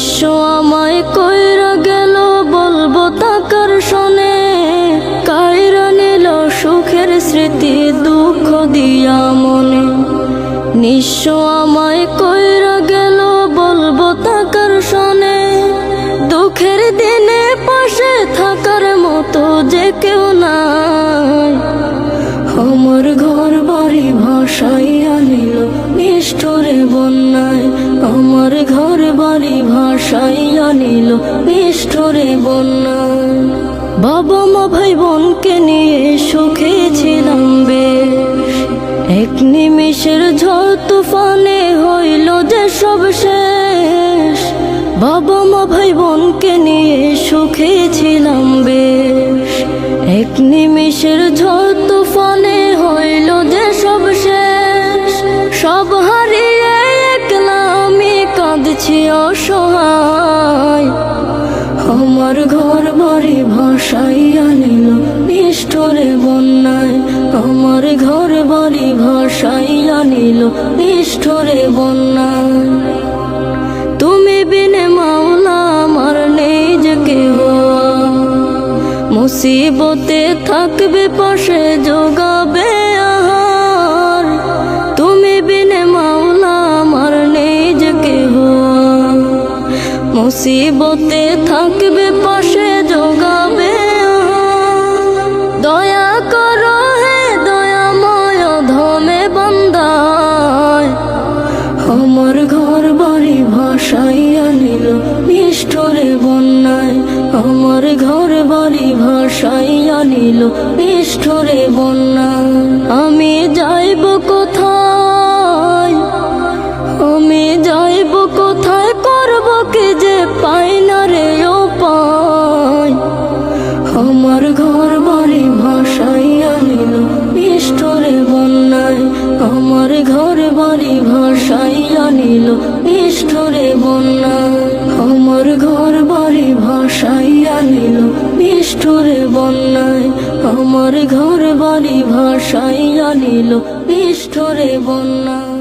নিঃস্ব আমায় কইরা গেল, বলব তাকার শোনে। কায়রা নিল সুখের স্মৃতি, দুঃখ দিয়া মনে। নিঃস্ব আমায় কইরা গেল, বলব তাকার শোনে। দুঃখের দিনে পাশে থাকার মতো যে কেউ নাই। আমার ঘর বাড়ি ভাষাই আনিল নিষ্ঠুরে বন্যায়। আমার ঘর আনিল নিষ্ঠুরে বন্যায় বাবা মা ভাই বোনকে নিয়ে সুখে ছিলাম বেশ। এক নিমিষের ঝড় তুফানে হইল যে সব শেষ। বাবা মা ভাই বোনকে নিয়ে সুখে ছিলাম বেশ। এক নিমিষের ঝড় আমার ঘর বাড়ি ভাষাই আনিল নিষ্ঠুরে বন্যায় আমার ঘর বাড়ি ভাষাই আনিল নিষ্ঠুরে বন্যায় তুমি বিনে মাওলা, আমার নেই যে কেহ। মুসিবতে থাকবে পাশে যোগাবে মুসিবতে থাকবে, পাশে যোগাবে দয়া করো হে দয়াময় ধমে বন্দায়। আমার ঘর বাড়ি ভাষাই আনিল নিষ্ঠুরে বন্যায়। আমার ঘর বাড়ি ভাষাই আনিল নিষ্ঠুরে বন্যায়। আমি যাইব কোথায় আমার ঘর বাড়ি ভাষাই আনিল নিষ্ঠুরে বন্যায়। আমার ঘর বাড়ি ভাষাই আনিল নিষ্ঠুরে বন্যায়। আমার ঘর বাড়ি ভাষাই আনিল নিষ্ঠুরে বন্যায়। আমার ঘর বাড়ি ভাষাই আনিল নিষ্ঠুরে বন্যায়।